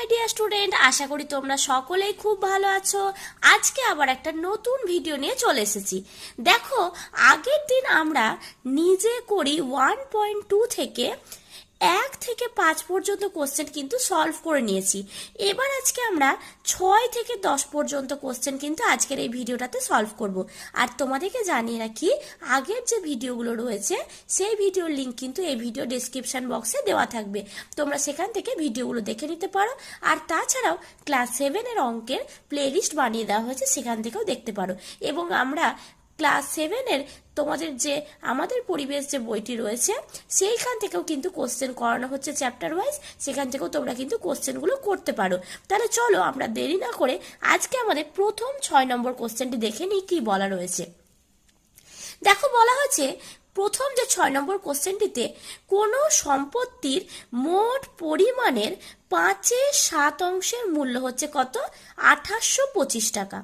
My dear student আশা করি তোমরা সকলেই খুব ভালো আছো। আজকে আবার একটা নতুন ভিডিও নিয়ে চলে এসেছি। দেখো, আগের দিন আমরা নিজে করি ওয়ান পয়েন্ট টু থেকে এক থেকে পাঁচ পর্যন্ত কোশ্চেন কিন্তু সলভ করে নিয়েছি। এবার আজকে আমরা ছয় থেকে দশ পর্যন্ত কোশ্চেন কিন্তু আজকের এই ভিডিওটাতে সলভ করব। আর তোমাদেরকে জানিয়ে রাখি, আগের যে ভিডিওগুলো রয়েছে, সেই ভিডিওর লিঙ্ক কিন্তু এই ভিডিও ডিসক্রিপশন বক্সে দেওয়া থাকবে। তোমরা সেখান থেকে ভিডিওগুলো দেখে নিতে পারো। আর তাছাড়াও ক্লাস সেভেনের অঙ্কের প্লেলিস্ট বানিয়ে দেওয়া হয়েছে, সেখান থেকেও দেখতে পারো। এবং আমরা ক্লাস সেভেনের তোমাদের যে, আমাদের পরিবেশ যে বইটি রয়েছে, সেইখান থেকেও কিন্তু কোশ্চেন করানো হচ্ছে চ্যাপ্টার ওয়াইজ সেখান থেকেও তোমরা কিন্তু কোশ্চেনগুলো করতে পারো। তাহলে চলো, আমরা দেরি না করে আজকে আমাদের প্রথম ছয় নম্বর কোশ্চেনটি দেখে নিই, কি বলা রয়েছে। দেখো, বলা হচ্ছে প্রথম যে ছয় নম্বর কোশ্চেনটিতে কোনো সম্পত্তির মোট পরিমাণের পাঁচে সাত অংশের মূল্য হচ্ছে কত? আঠাশশো পঁচিশ টাকা।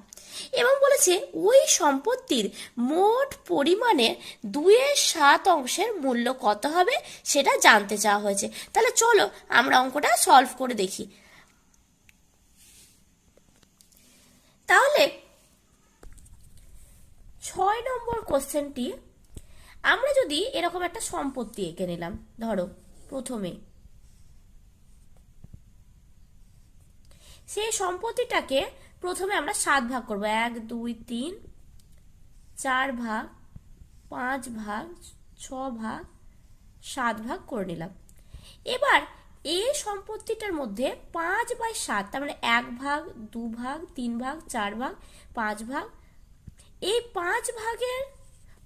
এবং বলেছে, ওই সম্পত্তির মোট পরিমাণে দুয়ের সাত অংশের মূল্য কত হবে সেটা জানতে চাওয়া হয়েছে। তাহলে চলো আমরা অঙ্কটা সলভ করে দেখি। তাহলে ছয় নম্বর কোশ্চেনটি, আমরা যদি এরকম একটা সম্পত্তি এঁকে নিলাম, ধরো প্রথমে। সেই সম্পত্তিটাকে প্রথমে আমরা সাত ভাগ করব। এক, দুই, তিন, চার ভাগ, পাঁচ ভাগ, ছ ভাগ, সাত ভাগ করে নিলাম। এবার এই সম্পত্তিটার মধ্যে পাঁচ বাই সাত, তার মানে এক ভাগ, দু ভাগ, তিন ভাগ, চার ভাগ, পাঁচ ভাগ, এই পাঁচ ভাগের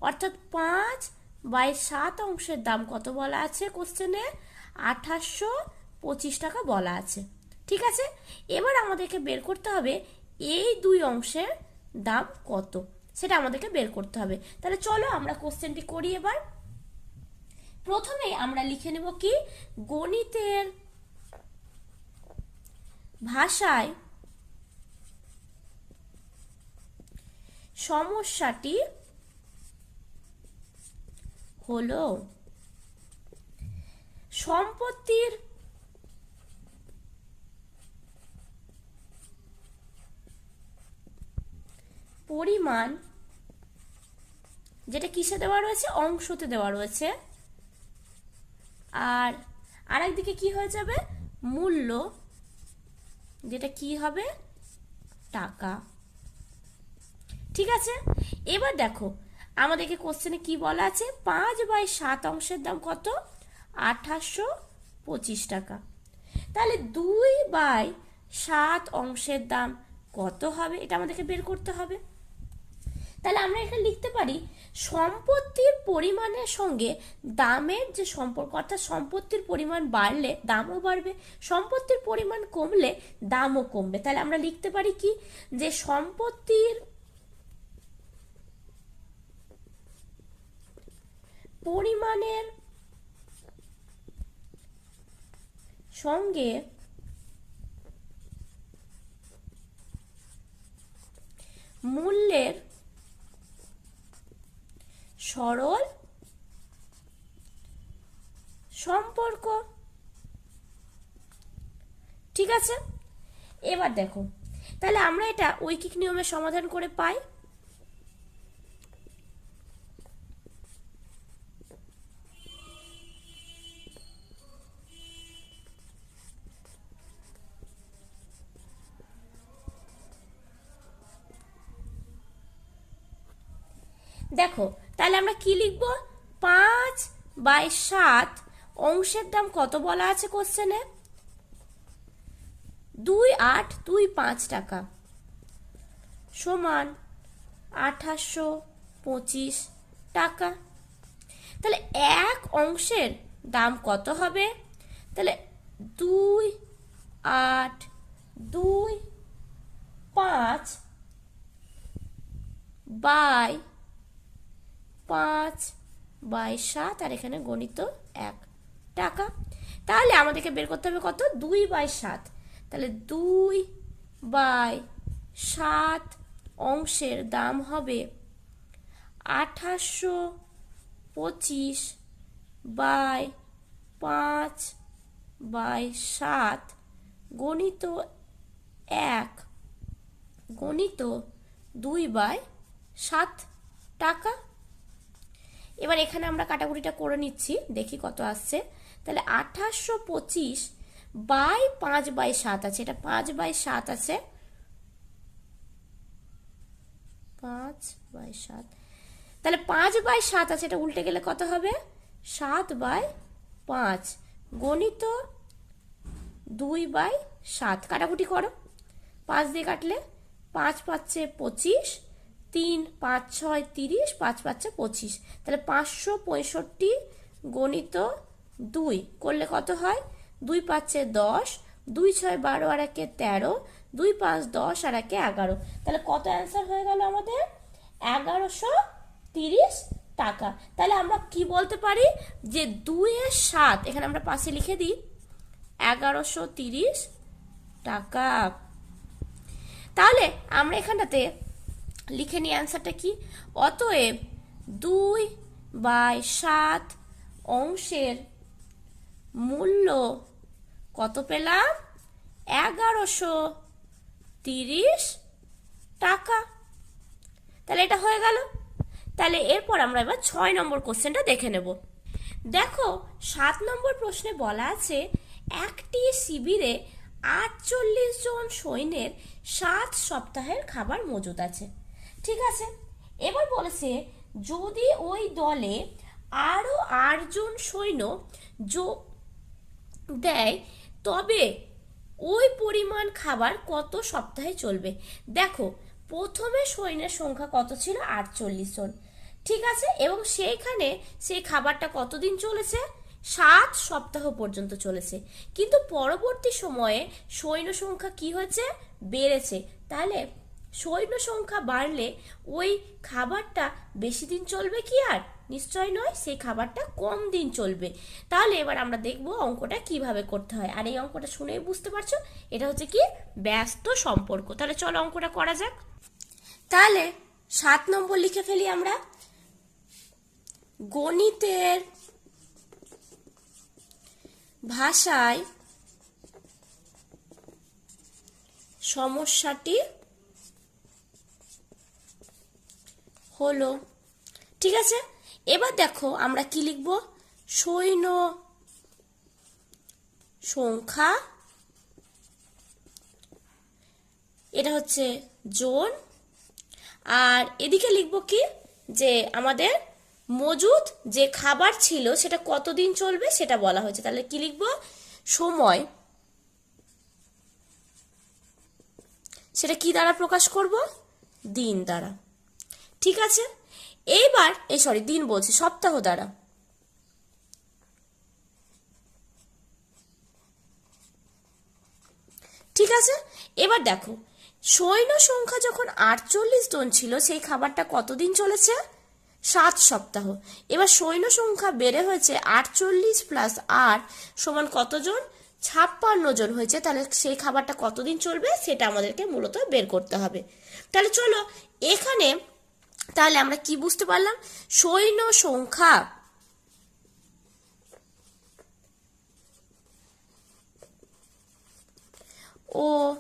অর্থাৎ পাঁচ বাই সাত অংশের দাম কত বলা আছে কোশ্চেনে আঠাশশো পঁচিশ টাকা বলা আছে। ঠিক আছে? এবার আমাদেরকে বের করতে হবে এই দুই অংশের দাম কত? সেটা আমাদেরকে বের করতে হবে। তাহলে চলো আমরা কোশ্চেনটি করি এবার। প্রথমে আমরা লিখে নেব কি? গণিতের ভাষায় সমস্যাটি হলো, সম্পত্তির পরিমাণ যেটা কিসে দেওয়া রয়েছে? অংশতে দেওয়া রয়েছে। আর আরেকদিকে কি হয়ে যাবে? মূল্য, যেটা কি হবে? টাকা। ঠিক আছে? এবার দেখো, আমাদেরকে কোশ্চেনে কি বলা আছে? পাঁচ বাই সাত অংশের দাম কত? আঠাশশো পঁচিশ টাকা। তাহলে দুই বাই সাত অংশের দাম কত হবে? এটা আমাদেরকে বের করতে হবে। তাহলে আমরা এখানে লিখতে পারি, সম্পত্তির পরিমাণের সঙ্গে দামের যে সম্পর্ক, অর্থাৎ সম্পত্তির পরিমাণ বাড়লে দামও বাড়বে, সম্পত্তির পরিমাণ কমলে দামও কমবে। তাহলে আমরা লিখতে পারি কি? যে সম্পত্তির পরিমাণের সঙ্গে মূল্যের সরল সম্পর্ক। ঠিক আছে? এবার দেখো, তাহলে আমরা এটা ঐকিক নিয়মে সমাধান করে পাই। দেখো তাহলে আমরা কি লিখব? পাঁচ বাই সাত, অংশের দাম কত বলা আছে কোশ্চেনে দুই আট দুই পাঁচ টাকা। সমান আঠাশশো পঁচিশ টাকা। তাহলে এক অংশের দাম কত হবে? তাহলে দুই আট দুই পাঁচ বাই পাঁচ বাই সাত, আর এখানে গণিত এক। টাকা। তাহলে আমাদেরকে বের করতে হবে কত? দুই বাই সাত। তাহলে দুই বাই সাত অংশের দাম হবে আঠাশশো পঁচিশ বাই পাঁচ বাই সাত। গণিত এক। গণিত দুই বাই সাত। টাকা। এবার এখানে আমরা কাটাকুটিটা করে নিচ্ছি, দেখি কত আসছে। তাহলে আঠাশশো পঁচিশ বাই পাঁচ বাই সাত আছে। এটা পাঁচ বাই সাত আছে। পাঁচ বাই সাত। তাহলে পাঁচ বাই সাত আছে, এটা উল্টে গেলে কত হবে? সাত বাই পাঁচ। গণিত দুই বাই সাত। কাটাকুটি করো। পাঁচ দিয়ে কাটলে পাঁচ পাচ্ছে পঁচিশ। তিন, পাঁচ, ছয়, তিরিশ, পাঁচ পাচ্ছে পঁচিশ। তাহলে পাঁচশো পঁয়ষট্টি গণিত দুই। করলে কত হয়? দুই পাচ্ছে দশ, দুই ছয় বারো আর একে তেরো, দুই পাঁচ দশ আর একে এগারো। তাহলে কত অ্যান্সার হয়ে গেল আমাদের? এগারোশো তিরিশ টাকা। তাহলে আমরা কি বলতে পারি? যে দুইয়ের সাত, এখানে আমরা পাশে লিখে দিই, এগারোশো তিরিশ টাকা। তাহলে আমরা এখানটাতে লিখে নিই অ্যান্সারটা কি? অতএব দুই বাই সাত অংশের মূল্য কত পেলাম? এগারোশো তিরিশ টাকা। তাহলে এটা হয়ে গেল। তাহলে এরপর আমরা এবার ছয় নম্বর কোশ্চেনটা দেখে নেব। দেখো, সাত নম্বর প্রশ্নে বলা আছে, একটি শিবিরে আটচল্লিশ জন সৈন্যের সাত সপ্তাহের খাবার মজুদ আছে। ঠিক আছে? এবার বলেছে, যদি ওই দলে আরও আটজন সৈন্য যোগ দেয়, তবে ওই পরিমাণ খাবার কত সপ্তাহে চলবে? দেখো, প্রথমে সৈন্যের সংখ্যা কত ছিল? আটচল্লিশ জন। ঠিক আছে? এবং সেইখানে সেই খাবারটা কতদিন চলেছে? সাত সপ্তাহ পর্যন্ত চলেছে। কিন্তু পরবর্তী সময়ে সৈন্য সংখ্যা কি হয়েছে? বেড়েছে। তাহলে সৈন্য সংখ্যা বাড়লে ওই খাবারটা বেশি দিন চলবে কি আর? নিশ্চয় নয়, সেই খাবারটা কম দিন চলবে। তাহলে এবার আমরা দেখব অঙ্কটা কীভাবে করতে হয়। আর এই অঙ্কটা শুনেই বুঝতে পারছ, এটা হচ্ছে কি ব্যস্ত সম্পর্ক। তাহলে চলো অঙ্কটা করা যাক। তাহলে সাত নম্বর লিখে ফেলি আমরা। গণিতের ভাষায় সমস্যাটি হলো। ঠিক আছে? এবার দেখো আমরা কি লিখব? সৈন্য সংখ্যা। এটা হচ্ছে জোন। আর এদিকে লিখব কি? যে আমাদের মজুদ যে খাবার ছিল, সেটা কতদিন চলবে সেটা বলা হয়েছে। তাহলে কি লিখব? সময়। সেটা কি দ্বারা প্রকাশ করব? দিন দ্বারা। ঠিক আছে? এইবার এই সরি দিন বলছি, সপ্তাহ দ্বারা। ঠিক আছে? এবার দেখো, সৈন্য সংখ্যা যখন আটচল্লিশ জন ছিল, সেই খাবারটা কতদিন চলেছে? সাত সপ্তাহ। এবার সৈন্য সংখ্যা বেড়ে হয়েছে আটচল্লিশ প্লাস আট সমান কতজন ছাপ্পান্ন জন হয়েছে। তাহলে সেই খাবারটা কতদিন চলবে? সেটা আমাদেরকে মূলত বের করতে হবে। তাহলে চলো, এখানে তাহলে আমরা কি বুঝতে পারলাম? সৈন্য সংখ্যা ও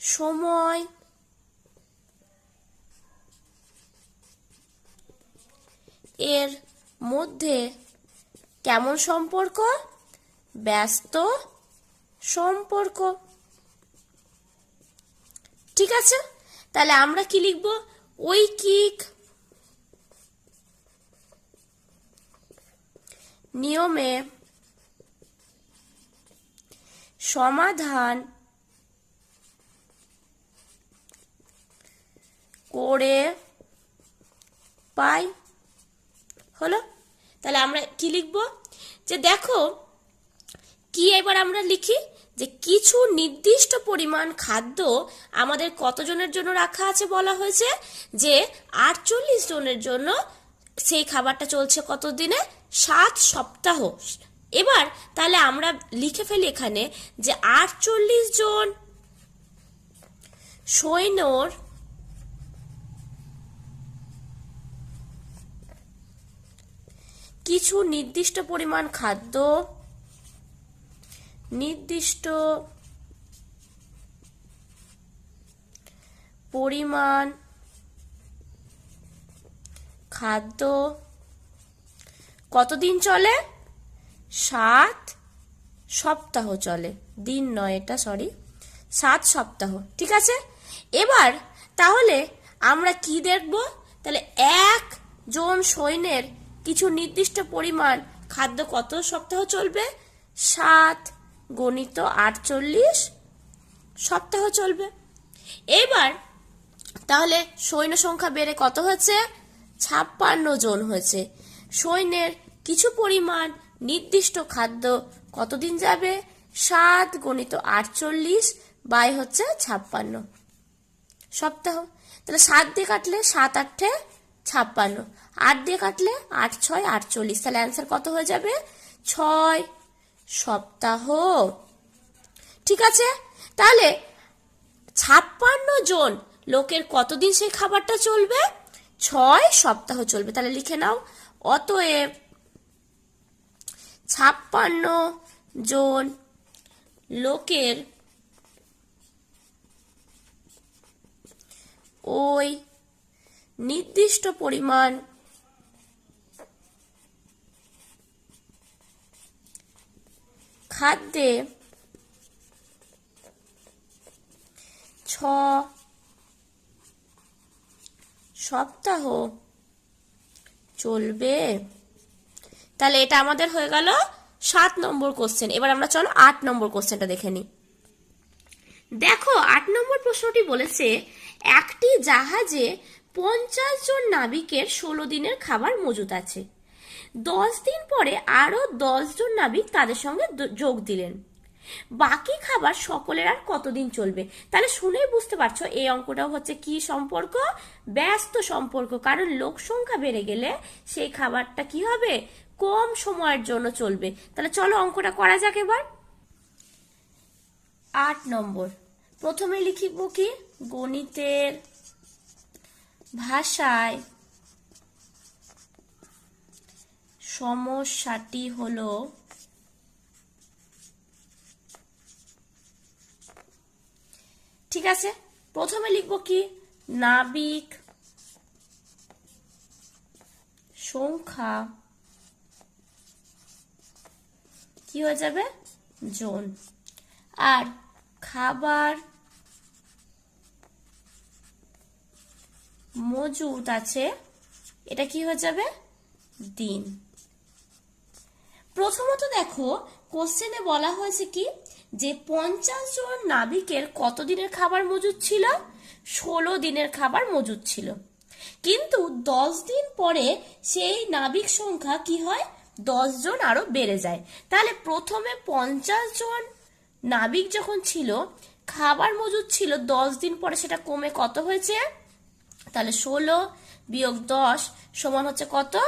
সময় এর মধ্যে কেমন সম্পর্ক? ব্যস্ত সম্পর্ক। ঠিক আছে? তাহলে আমরা কি লিখব? ঐকিক নিয়মে সমাধান করে পাই। হলো? তাহলে আমরা কি লিখব? যে দেখো, কি এবার আমরা লিখি? যে কিছু নির্দিষ্ট পরিমাণ খাদ্য আমাদের কতজনের জন্য রাখা আছে বলা হয়েছে? যে আটচল্লিশ জনের জন্য সেই খাবারটা চলছে কত দিনে সাত সপ্তাহ। এবার তাহলে আমরা লিখে ফেলি এখানে যে আটচল্লিশ জন সৈন্যর কিছু নির্দিষ্ট পরিমাণ খাদ্য, নির্দিষ্ট পরিমাণ খাদ্য কতদিন চলে? সাত সপ্তাহ চলে। দিন নয় এটা সরি সাত সপ্তাহ, ঠিক আছে? এবার তাহলে আমরা কি দেখব? তাহলে এক জন সৈন্যের কিছু নির্দিষ্ট পরিমাণ খাদ্য কত সপ্তাহ চলবে? সাত গণিত আটচল্লিশ সপ্তাহ চলবে। এবার তাহলে সৈন্য সংখ্যা বেড়ে কত হয়েছে? ছাপ্পান্ন জন হয়েছে। সৈন্যের কিছু পরিমাণ নির্দিষ্ট খাদ্য। কতদিন যাবে? সাত গণিত আটচল্লিশ বাই হচ্ছে ছাপ্পান্ন। সপ্তাহ। তাহলে সাত দিয়ে কাটলে সাত আটে ছাপ্পান্ন। আট দিয়ে কাটলে আট ছয় আটচল্লিশ। তাহলে অ্যান্সার কত হয়ে যাবে? ছয়। সপ্তাহ। ঠিক আছে? তাহলে ছাপ্পান্ন জন লোকের কতদিন সেই খাবারটা চলবে? ছয় সপ্তাহ চলবে। তাহলে লিখে নাও। অতএব ছাপ্পান্ন জন লোকের ওই নির্দিষ্ট পরিমাণ খাদ্যে ছ সপ্তাহ চলবে। তাহলে এটা আমাদের হয়ে গেল সাত নম্বর কোশ্চেন এবার আমরা চলো আট নম্বর কোশ্চেনটা দেখে নিই। দেখো, আট নম্বর প্রশ্নটি বলেছে, একটি জাহাজে পঞ্চাশ জন নাবিকের ষোলো দিনের খাবার মজুত আছে। দশ দিন পরে আরও দশ জন নাবিক তাদের সঙ্গে যোগ দিলেন। বাকি খাবার সকলের আর কতদিন চলবে? তাহলে শুনেই বুঝতে পারছ, এই অঙ্কটাও হচ্ছে কি সম্পর্ক? ব্যস্ত সম্পর্ক। কারণ লোক সংখ্যা বেড়ে গেলে সেই খাবারটা কি হবে? কম সময়ের জন্য চলবে। তাহলে চলো অঙ্কটা করা যাক এবার। আট নম্বর। প্রথমে লিখিব কি? গণিতের ভাষায় সমস্যাটি হলো ঠিক আছে? প্রথমে লিখব কি? নাবিক সংখ্যা কি হয়ে যাবে? জন আর খাবার মজুদ আছে। এটা কি হয়ে যাবে? দিন প্রথমত দেখো কোশ্চেনে বলা হয়েছে কি? যে পঞ্চাশ জন নাবিকের কত দিনের খাবার মজুদ ছিল? ষোলো দিনের খাবার মজুদ ছিল। কিন্তু দশ দিন পরে সেই নাবিক সংখ্যা কি হয়? দশ জন আরও বেড়ে যায়। তাহলে প্রথমে পঞ্চাশ জন নাবিক যখন ছিল, খাবার মজুদ ছিল, দশ দিন পরে সেটা কমে কত হয়েছে? তাহলে ষোলো বিয়োগ দশ সমান হচ্ছে কত?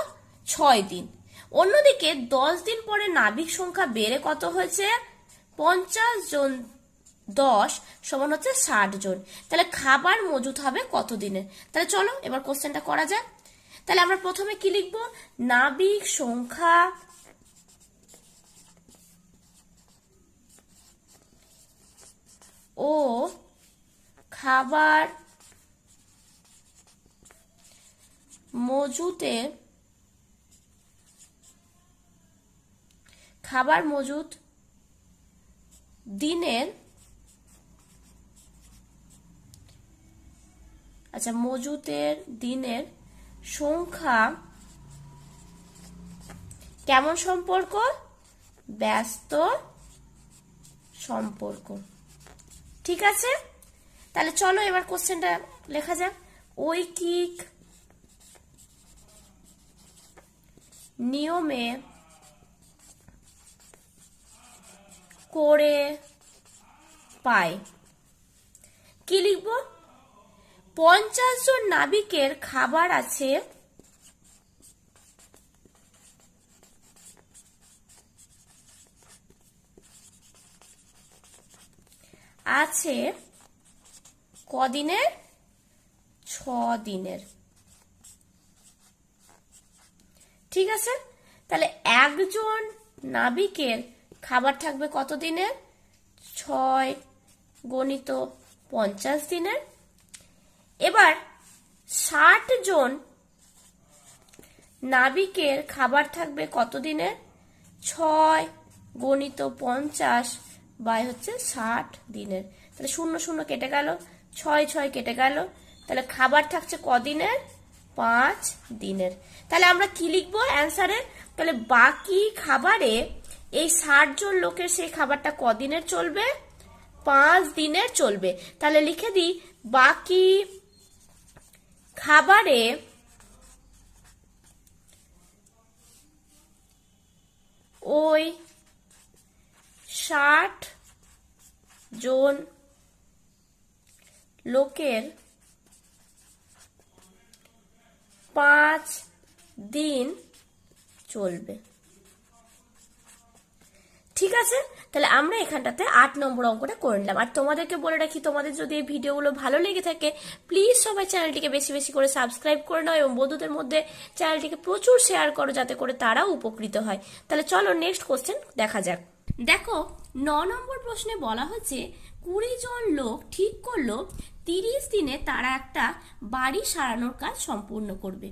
ছয় দিন। অন্যদিকে দশ দিন পরে নাবিক সংখ্যা বেড়ে কত হয়েছে? পঞ্চাশ জন দশ সমান হচ্ছে ষাট জন। তাহলে খাবার মজুত হবে কত দিনের তাহলে চলো এবার কোশ্চেনটা করা যাক। তাহলে আমরা প্রথমে কি লিখব? নাবিক সংখ্যা ও খাবার মজুতে, খাবার মজুত দিনের আচ্ছা মজুতের দিনের সংখ্যা কেমন সম্পর্ক? ব্যস্ত সম্পর্ক। ঠিক আছে? তাহলে চলো এবার কোশ্চেনটা লেখা যাক। ঐকিক নিয়মে করে পায়। কি লিখব? পঞ্চাশ জন নাবিকের খাবার আছে। আছে কদিনের? ছ দিনের ঠিক আছে? তাহলে একজন নাবিকের খাবার থাকবে কত দিনের? ছয় গণিত পঞ্চাশ দিনের। এবার ষাট জন নাবিকের খাবার থাকবে কত দিনের ছয় গণিত পঞ্চাশ বাই হচ্ছে ষাট দিনের। তাহলে শূন্য শূন্য কেটে গেল, ছয় ছয় কেটে গেল। তাহলে খাবার থাকছে কদিনের? পাঁচ দিনের। তাহলে আমরা কি লিখব অ্যান্সারে? তাহলে বাকি খাবারে এই ষাট জন লোকের সেই খাবারটা কদিনের চলবে? পাঁচ দিনের চলবে। তাহলে লিখে দিই, বাকি খাবারে ওই ষাট জন লোকের পাঁচ দিন চলবে। ঠিক আছে? তাহলে আমরা এখানটাতে আট নম্বর অঙ্কটা করে নিলাম। আর তোমাদেরকে বলে রাখি, তোমাদের যদি এই ভিডিওগুলো ভালো লেগে থাকে প্লিজ সবাই চ্যানেলটিকে বেশি বেশি করে সাবস্ক্রাইব করে নাও এবং বন্ধুদের মধ্যে চ্যানেলটিকে প্রচুর শেয়ার করো যাতে করে তারাও উপকৃত হয়। তাহলে চলো নেক্সট কোশ্চেন দেখা যাক। দেখো, ন নম্বর প্রশ্নে বলা হচ্ছে, কুড়ি জন লোক ঠিক করল তিরিশ দিনে তারা একটা বাড়ি সারানোর কাজ সম্পূর্ণ করবে।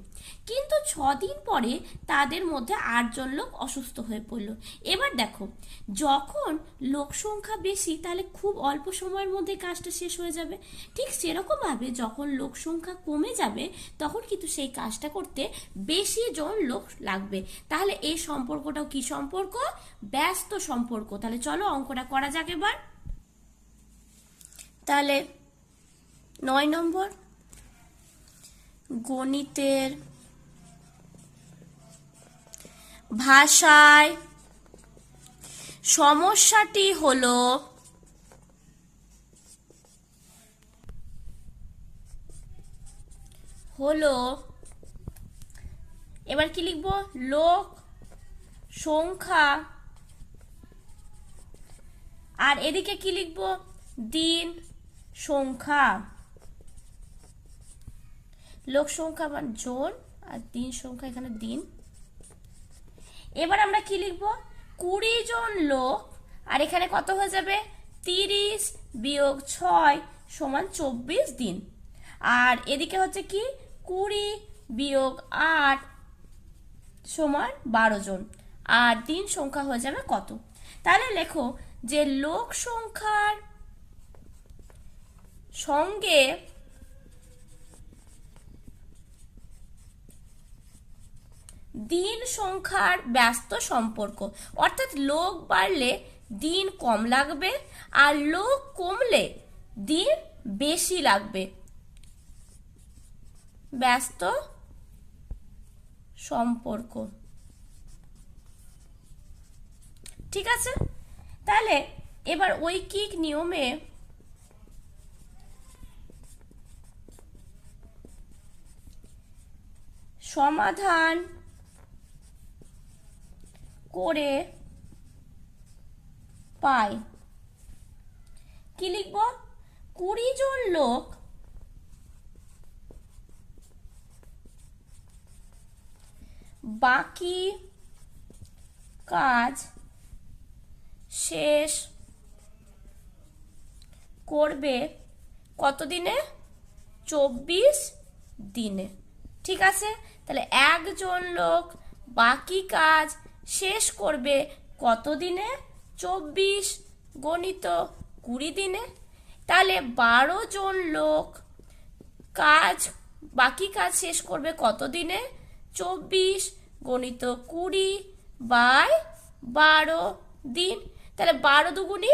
কিন্তু ছ দিন পরে তাদের মধ্যে আটজন লোক অসুস্থ হয়ে পড়ল। এবার দেখো, যখন লোক সংখ্যা বেশি, তাহলে খুব অল্প সময়ের মধ্যে কাজটা শেষ হয়ে যাবে। ঠিক সেরকমভাবে যখন লোক সংখ্যা কমে যাবে, তখন কিন্তু সেই কাজটা করতে বেশি জন লোক লাগবে। তাহলে এই সম্পর্কটাও কি সম্পর্ক? ব্যস্ত সম্পর্ক। তাহলে চলো অঙ্কটা করা যাক এবার। তাহলে নয় নম্বর, গণিতের ভাষায় সমস্যাটি হলো হলো, এবার কি লিখব? লোক, সংখ্যা, আর এদিকে কি লিখব? দিন, সংখ্যা। লোক সংখ্যা মানে জন আর দিন সংখ্যা এখানে দিন। এবার আমরা কি লিখব? কুড়ি জন লোক, আর এখানে কত হয়ে যাবে? তিরিশ বিয়োগ ছয় সমান চব্বিশ দিন। আর এদিকে হচ্ছে কি? কুড়ি বিয়োগ আট সমান বারো জন। আর দিন সংখ্যা হয়ে যাবে কত? তাহলে লেখো যে লোক সংখ্যার সঙ্গে দিন সংখ্যার ব্যস্ত সম্পর্ক। অর্থাৎ লোক বাড়লে দিন কম লাগবে আর লোক কমলে দিন বেশি লাগবে। ব্যস্ত সম্পর্ক। ঠিক আছে? তাহলে এবার ঐকিক নিয়মে সমাধান করে পাই। কি লিখব? কুড়ি জন লোক বাকি কাজ শেষ করবে কতদিনে? চব্বিশ দিনে। ঠিক আছে? তাহলে একজন লোক বাকি কাজ শেষ করবে কত দিনে চব্বিশ গণিত কুড়ি দিনে? তাহলে বারো জন লোক কাজ, বাকি কাজ শেষ করবে কত দিনে চব্বিশ গণিত কুড়ি বাই বারো দিন। তাহলে বারো দুগুনি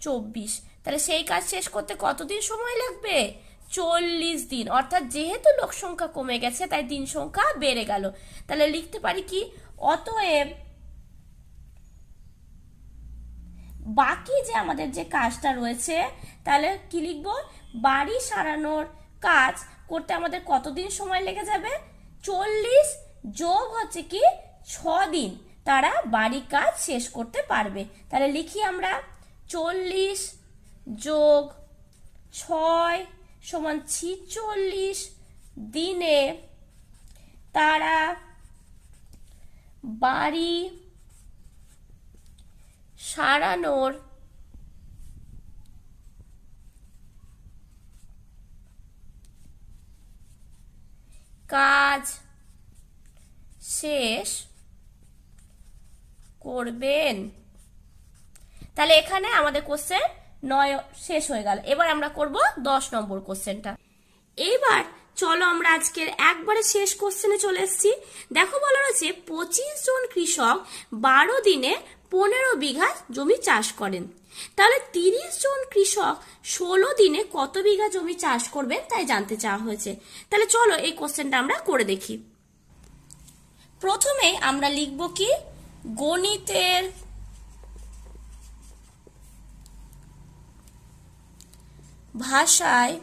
চব্বিশ। তাহলে সেই কাজ শেষ করতে কতদিন সময় লাগবে? চল্লিশ দিন। অর্থাৎ যেহেতু লোক সংখ্যা কমে গেছে, তাই দিন সংখ্যা বেড়ে গেল। তাহলে লিখতে পারি কি? অতএব বাকি যে আমাদের যে কাজটা রয়েছে, তাহলে কি লিখব? বাড়ি সারানোর কাজ করতে আমাদের কতদিন সময় লেগে যাবে? চল্লিশ যোগ হচ্ছে কি ছ দিন তারা বাড়ি কাজ শেষ করতে পারবে। তাহলে লিখি আমরা, চল্লিশ যোগ ছয় সমান ছিচল্লিশ দিনে তারা বাড়ি সারানোর কাজ শেষ করবেন। তাহলে এখানে আমাদের কোশ্চেন নয় শেষ হয়ে গেল। এবার আমরা করব দশ নম্বর কোশ্চেনটা এইবার চলো আমরা আজকের একবারে শেষ কোশ্চেনে চলে এসেছি। দেখো বলা রয়েছে পঁচিশ জন কৃষক বারো দিনে পনেরো বিঘা জমি চাষ করেন। তাহলে তিরিশ জন কৃষক ষোলো দিনে কত বিঘা জমি চাষ করবেন তাই জানতে চাওয়া হয়েছে। তাহলে চলো এই কোশ্চেনটা আমরা করে দেখি। প্রথমে আমরা লিখব কি? গণিতের ভাষায়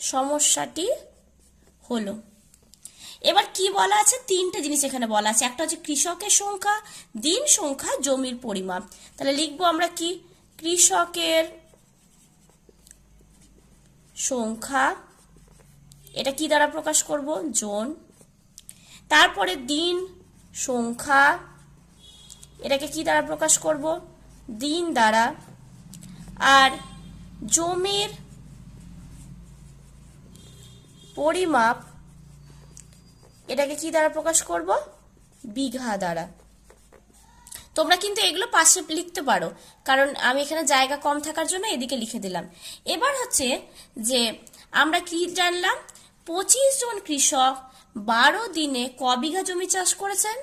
সমস্যাটি হলো। এবার কি বলা আছে? তিনটে জিনিস এখানে বলা আছে। একটা হচ্ছে কৃষকের সংখ্যা, দিন সংখ্যা, জমির পরিমাপ। তাহলে লিখব আমরা কি? কৃষকের সংখ্যা, এটা কি দ্বারা প্রকাশ করব? জন। তারপরে দিন সংখ্যা, এটাকে কি দ্বারা প্রকাশ করব? দিন দ্বারা। আর জমির পরিমাপ, এটাকে কি দ্বারা প্রকাশ করব? বিঘা দ্বারা। তোমরা কিন্তু এগুলো পাশে লিখতে পারো, কারণ আমি এখানে জায়গা কম থাকার জন্য এদিকে লিখে দিলাম। এবার হচ্ছে যে আমরা কি জানলাম? পঁচিশ জন কৃষক বারো দিনে ক বিঘা জমি চাষ করেছেন?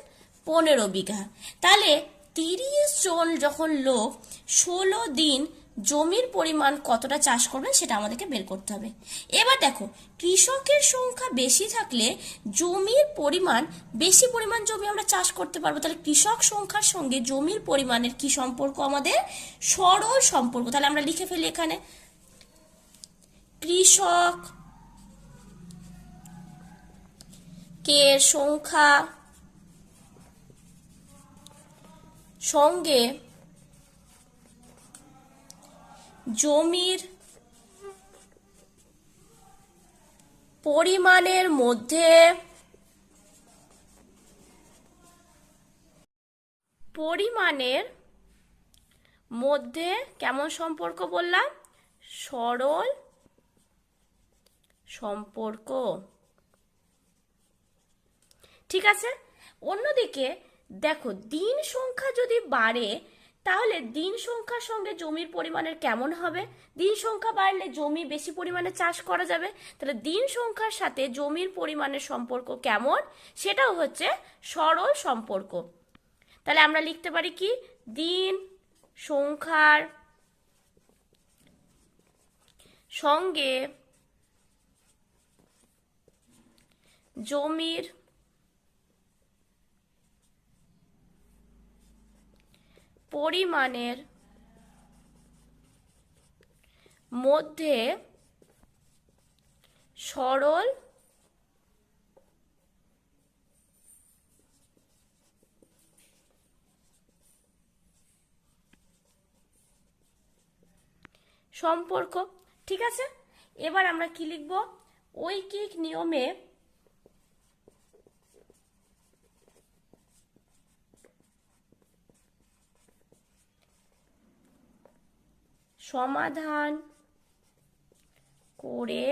পনেরো বিঘা। তাহলে তিরিশ জন যখন লোক ষোলো দিন জমির পরিমাণ কতটা চাষ করবেন সেটা আমাদেরকে বের করতে হবে। এবার দেখো, কৃষকের সংখ্যা বেশি থাকলে জমির পরিমাণ, বেশি পরিমাণ জমি আমরা চাষ করতে পারব, তাহলে কৃষক সংখ্যার সঙ্গে জমির পরিমাণের কি সম্পর্ক আমাদের? সরল সম্পর্ক। তাহলে আমরা লিখে ফেলি এখানে। কৃষক কে সংখ্যা সঙ্গে জমির পরিমাণের মধ্যে পরিমাণের মধ্যে কেমন সম্পর্ক বললাম? সরল সম্পর্ক। ঠিক আছে? অন্যদিকে দেখো, দিন সংখ্যা যদি বাড়ে তাহলে দিন সংখ্যার সঙ্গে জমির পরিমাণের কেমন হবে? দিন সংখ্যা বাড়লে জমি বেশি পরিমাণে চাষ করা যাবে। তাহলে দিন সংখ্যার সাথে জমির পরিমাণের সম্পর্ক কেমন? সেটাও হচ্ছে সরল সম্পর্ক। তাহলে আমরা লিখতে পারি কি? দিন সংখ্যার সঙ্গে জমির পরিমাণের মধ্যে সরল সম্পর্ক ঠিক আছে? এবার আমরা কি লিখব? ঐকিক নিয়মে সমাধান করে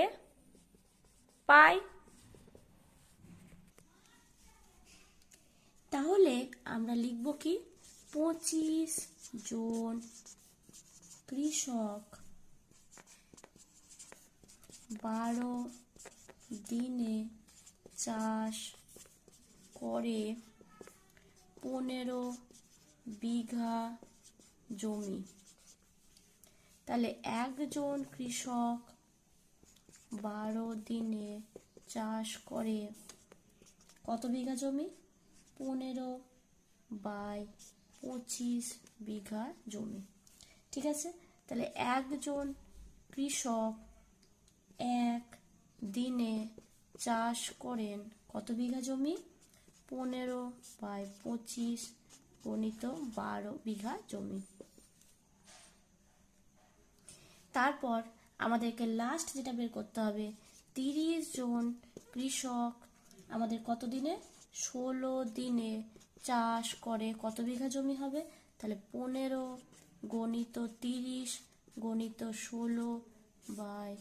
পাই। তাহলে আমরা লিখব কি? পঁচিশ জন কৃষক বারো দিনে চাষ করে পনেরো বিঘা জমি। তাহলে একজন কৃষক বারো দিনে চাষ করে কত বিঘা জমি? পনেরো বাই পঁচিশ বিঘা জমি। ঠিক আছে? তাহলে একজন কৃষক এক দিনে চাষ করেন কত বিঘা জমি? পনেরো বাই পঁচিশ গণিত বারো বিঘা জমি। তারপর আমাদেরকে লাস্ট যেটা বের করতে হবে, তিরিশ জন কৃষক আমাদের কত দিনে? ষোলো দিনে চাষ করে কত বিঘা জমি হবে? তাহলে পনেরো গণিত তিরিশ, গণিত ষোলো বাই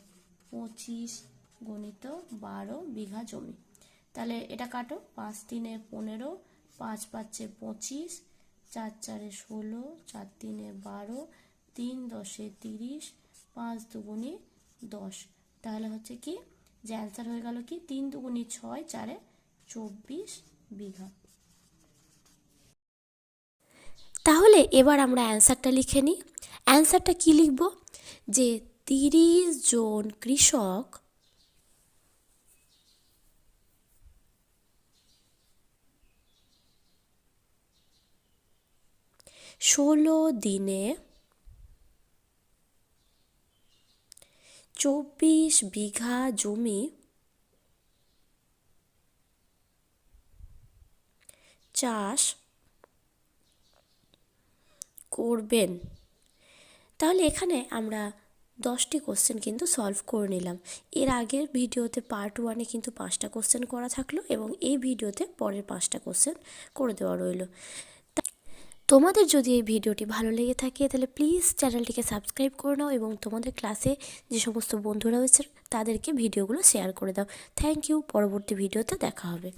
পঁচিশ, গণিত বারো বিঘা জমি। তাহলে এটা কাটো, পাঁচ তিনে পনেরো, পাঁচ পাঁচে পঁচিশ, চার চারে ষোলো, চার তিনে বারো, তিন দশে তিরিশ পাঁচ দুগুণে দশ। তাহলে হচ্ছে কি? যে অ্যান্সার হয়ে গেল কি? তিন দুগুণি ছয়, চারে চব্বিশ বিঘা। তাহলে এবার আমরা অ্যান্সারটা লিখে নিই। অ্যান্সারটা কি লিখব? যে তিরিশ জন কৃষক ষোলো দিনে চব্বিশ বিঘা জমি চাষ করবেন। তাহলে এখানে আমরা দশটি কোশ্চেন কিন্তু সলভ করে নিলাম। এর আগের ভিডিওতে পার্ট ওয়ানে কিন্তু পাঁচটা কোশ্চেন করা থাকল এবং এই ভিডিওতে পরের পাঁচটা কোশ্চেন করে দেওয়া রইল। তোমাদের যদি এই ভিডিওটি ভালো লেগে থাকে, তাহলে প্লিজ চ্যানেলটিকে সাবস্ক্রাইব করে নাও এবং তোমাদের ক্লাসে যে সমস্ত বন্ধুরা রয়েছে তাদেরকে ভিডিওগুলো শেয়ার করে দাও। থ্যাংক ইউ পরবর্তী ভিডিওতে দেখা হবে।